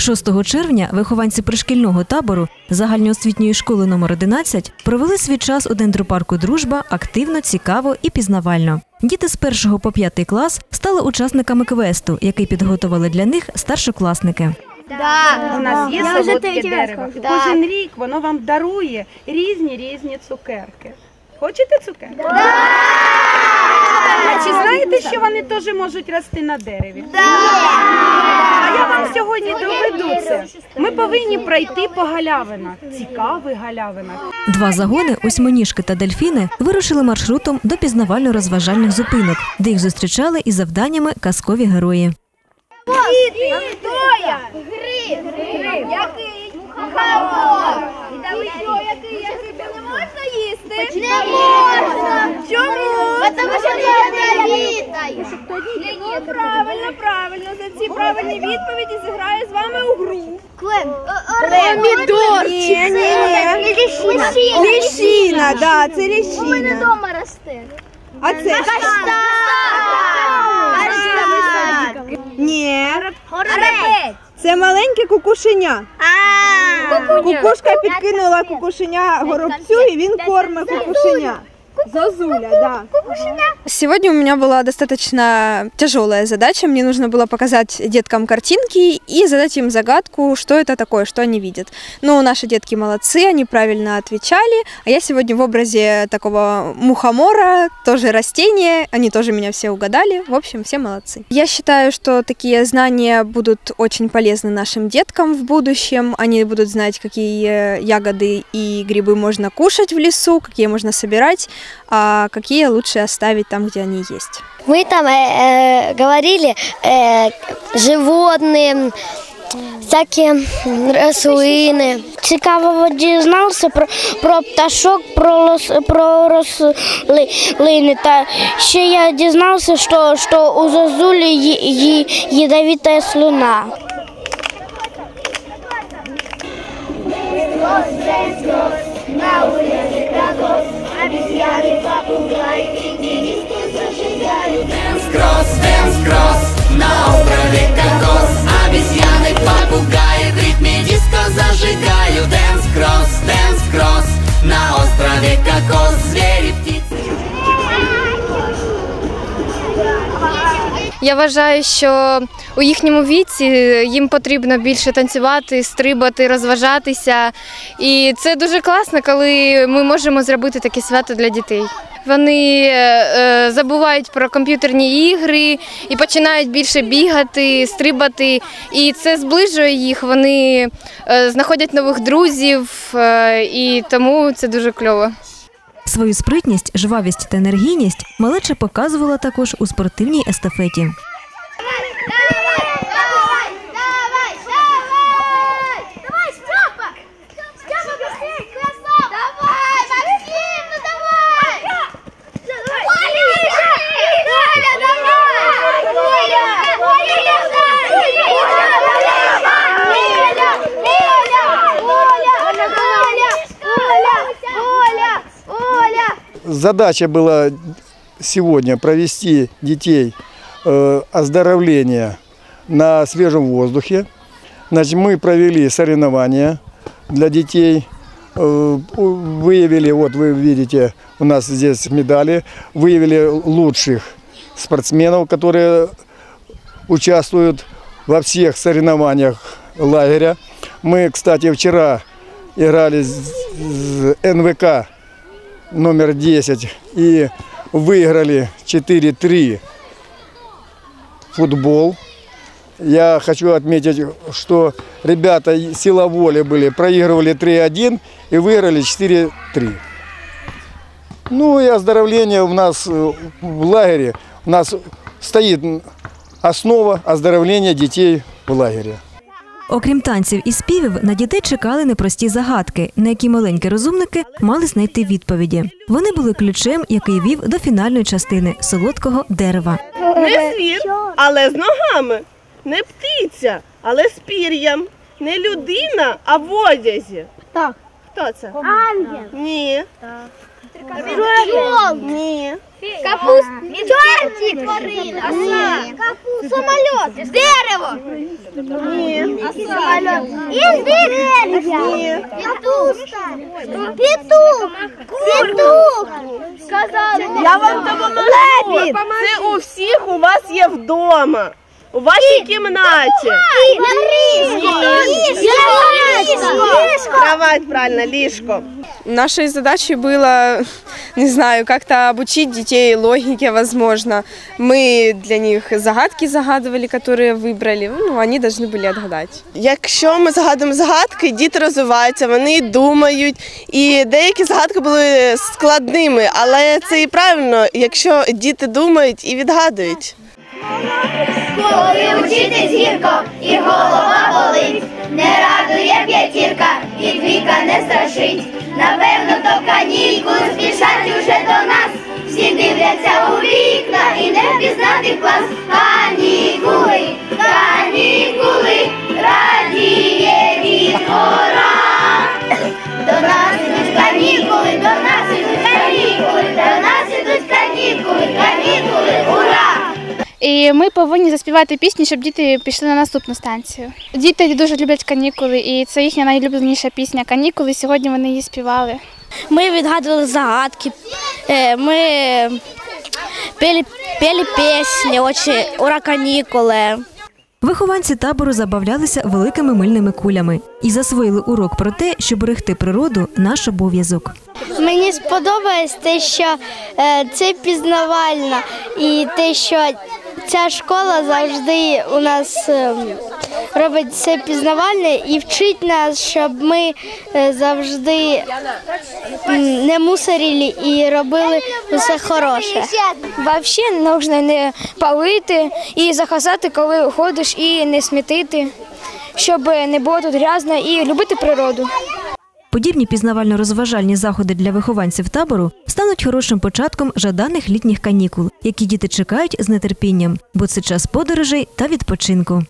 6 червня вихованці пришкільного табору загальноосвітньої школи номер 11 провели свій час у дендропарку Дружба активно, цікаво і пізнавально. Діти з 1 по 5 клас стали учасниками квесту, який підготували для них старшокласники. У нас є солодке дерево. І Кожен рік воно вам дарує різні різні цукерки. Хочете цукерки? А чи знаєте, що вони теж можуть рости на дереві? А я вам сьогодні доведу це. Ми повинні пройти по галявинах, цікавих галявинах. Два загони, осьминіжки та дельфіни, вирушили маршрутом до пізнавально-розважальних зупинок, де їх зустрічали із завданнями казкові герої. Хто я? Гриб. Гриб. Який? Мухомор. Що, який я гриб? Їсти? Не можна. Чому? Тому що я не літаю. Ну, правильно, правильно. За ці правильні відповіді зіграю з вами у гру. Помідор. Ні, ні, ні. Ліщина. Ліщина, да, це ліщина. У мене вдома росте. А це? Каштан. Ні, Горобець. Це маленьке кукушеня. Кукушка підкинула кукушеня горобцю, і він кормить кукушеня. Зозуля, да. Сегодня у меня была достаточно тяжелая задача. Мне нужно было показать деткам картинки и задать им загадку, что это такое, что они видят. Ну, наши детки молодцы, они правильно отвечали. А я сегодня в образе такого мухомора, тоже растения. Они тоже меня все угадали. В общем, все молодцы. Я считаю, что такие знания будут очень полезны нашим деткам в будущем. Они будут знать, какие ягоды и грибы можно кушать в лесу, какие можно собирать, а какие лучше оставить там, где они есть. Мы там э, э, говорили э, животные, всякі рослини. Цікаво дізнався про, про пташок, про, лос, про рослини. Та ще я дізнався, що, що у зозулі ї, ї, ядовита слюна. Дэнс кросс, дэнс кросс На острове Кокос Обезьяны, попугаи В ритме диско зажигаю Дэнс кросс, дэнс кросс На острове Кокос Звери, птицы Я вважаю, що у їхньому віці їм потрібно більше танцювати, стрибати, розважатися. І це дуже класно, коли ми можемо зробити таке свято для дітей. Вони е, забувають про комп'ютерні ігри і починають більше бігати, стрибати. І це зближує їх. Вони е, знаходять нових друзів, е, і тому це дуже кльово. Свою спритність, жвавість та енергійність малеча показувала також у спортивній естафеті. Задача была сегодня провести детей э, оздоровление на свежем воздухе. Значит, мы провели соревнования для детей, э, выявили, вот вы видите, у нас здесь медали, выявили лучших спортсменов, которые участвуют во всех соревнованиях лагеря. Мы, кстати, вчера играли с НВК номер 10 и выиграли 4-3 футбол. Я хочу отметить, что ребята сила воли были, проигрывали 3-1 и выиграли 4-3. Ну и оздоровление у нас э, в лагере, у нас стоит основа оздоровления детей в лагере. Окрім танців і співів, на дітей чекали непрості загадки, на які маленькі розумники мали знайти відповіді. Вони були ключем, який вів до фінальної частини солодкого дерева. Не звір, але з ногами. Не птиця, але з пір'ям. Не людина, а в одязі. Так. Хто це? Ангел. Ні. Ні. Капуст. Чортик. Оса. Самолет. Дерево. Ні. Самолет. І дерев'я. Ні. Петушка. Петух. Петух. Сказали. Я вам допоможу. Це у всіх у вас є вдома. У вашій кімнаті. Кровать, правильно, ліжко. Нашей задачей было, не знаю, как-то обучить детей логике, возможно. Мы для них загадки загадывали, которые выбрали. Ну, они должны были отгадать. Якщо ми загадуємо загадки, діти розвиваються, вони думають, і деякі загадки були складними, але це і правильно, якщо діти думають і відгадують. Коли учитись гірко і голова болить, не радує п'ятірка і двійка не страшить. Напевно, то канікули спішать уже до нас. Всі дивляться у вікна і не впізнати клас. І ми повинні заспівати пісні, щоб діти пішли на наступну станцію. Діти дуже люблять канікули, і це їхня найулюбленіша пісня. Канікули. Сьогодні вони її співали. Ми відгадували загадки, е, ми пели, пели пісні, очі, ура канікули. Вихованці табору забавлялися великими мильними кулями і засвоїли урок про те, що берегти природу наш обов'язок. Мені сподобалось те, що е, це пізнавально, і те, що ця школа завжди у нас е, робить це пізнавальне і вчить нас, щоб ми е, завжди не мусорили і робили все хороше. Взагалі потрібно не палити і захасати, коли ходиш, і не смітити, щоб не було тут грязно і любити природу. Подібні пізнавально-розважальні заходи для вихованців табору стануть хорошим початком жаданих літніх канікул, які діти чекають з нетерпінням, бо це час подорожей та відпочинку.